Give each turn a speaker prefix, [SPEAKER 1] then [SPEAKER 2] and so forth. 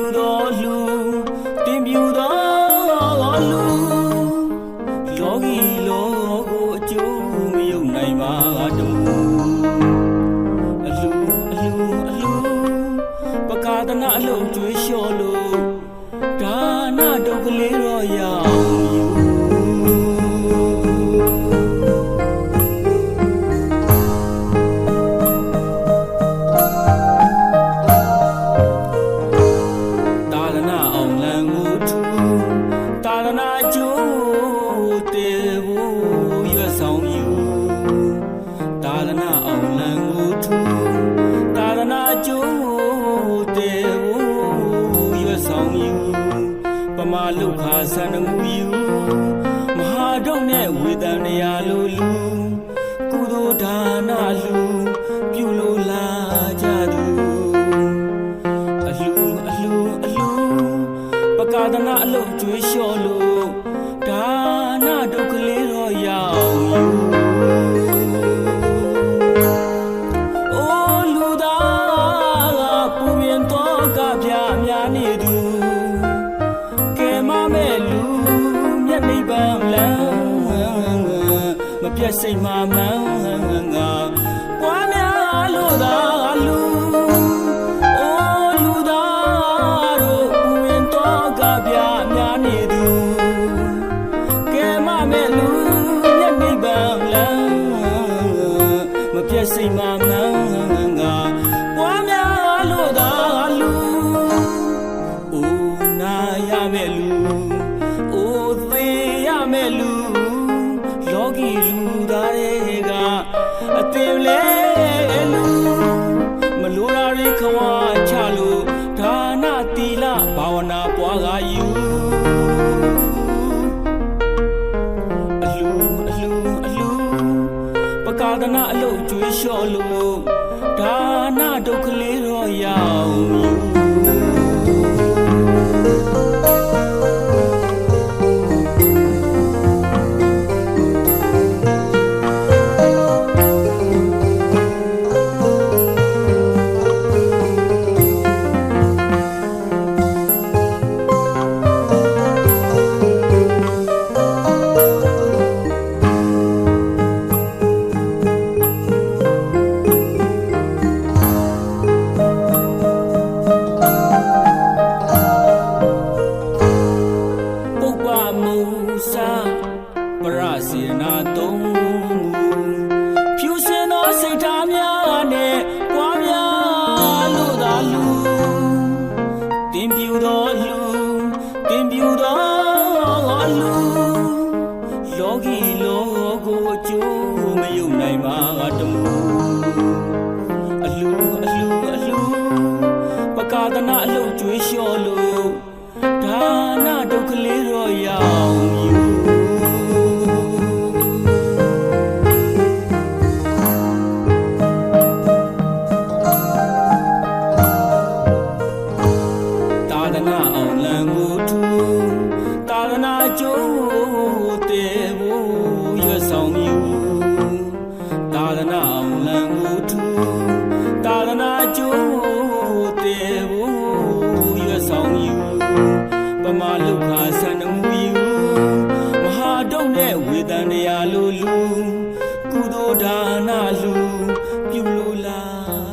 [SPEAKER 1] ပြူသောလူတင်ပြူသောလူလောကီလောကိုအကျိုးမယုံနိုင်ပါတူ တာရဏကျိုးတေဘူးရွတ်ဆောင်ယူတာရဏအောင်လံကိုထူတာရဏကျိုးတေဘူးရွတ်ဆောင်ယူပမာလုခာဆန္ဒမူယူမဟာဒုံနဲ့ဝေဒန်ရာလိုလူ စိတ်မှမှန်းငါပွားများလို့သာလူအိုးလူသားတို့ပူရင်တော့ကပြများနေသူကဲမမဲ့လူမျက်နှိပ်ပန်းလန်းမပြတ်စိတ်မှမှန်းငါပွားများလို့သာလူအိုးနာရမဲ့လူအိုးသေးရမဲ့လူ လောကီလူသားတွေကအသင်လဲလူမလိုရာတွေခွာချလို့ဒါနတီလဘာဝနာပွားကယူအလူအလူအလူပကာဒနာအလုံးကျွေးလျှော်လို့ဒါနဒုက္ခလေးတော့ရအောင်ယူ တင်ပြူသောလူလောကီလောကိုအကျိုးမယုံနိုင်ပါတမူအလူအလူအလူပကာဒနာအလုံးကျွေးလျှော်လို့ဒါနဒုက္ခလေးတော့ရအောင် မာလုခာဆန္ဒမူယူမဟာဒုတ်နဲ့ဝေတန်တရားလိုလူကုသိုလ်ဒါနလူပြုလိုလား